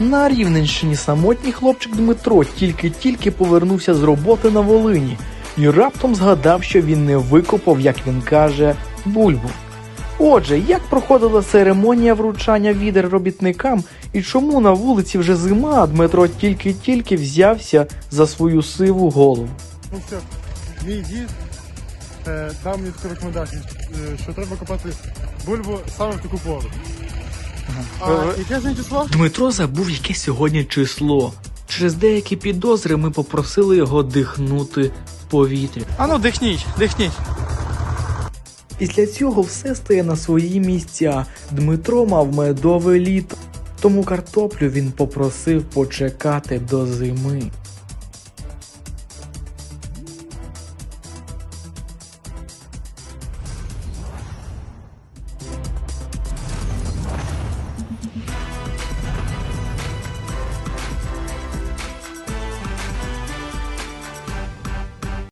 На Рівненщині самотній хлопчик Дмитро тільки-тільки повернувся з роботи на Волині і раптом згадав, що він не викопав, як він каже, бульбу. Отже, як проходила церемонія вручання відер робітникам і чому на вулиці вже зима, а Дмитро тільки-тільки взявся за свою сиву голову? Ну все, мій дід е, дав мені рекомендацію, е, що треба копати бульбу саме в таку пору. А яке неї число? Дмитро забув яке сьогодні число. Через деякі підозри ми попросили його дихнути в повітря. Ану, дихніть, дихніть. Після цього все стає на свої місця. Дмитро мав медове літо, тому картоплю він попросив почекати до зими.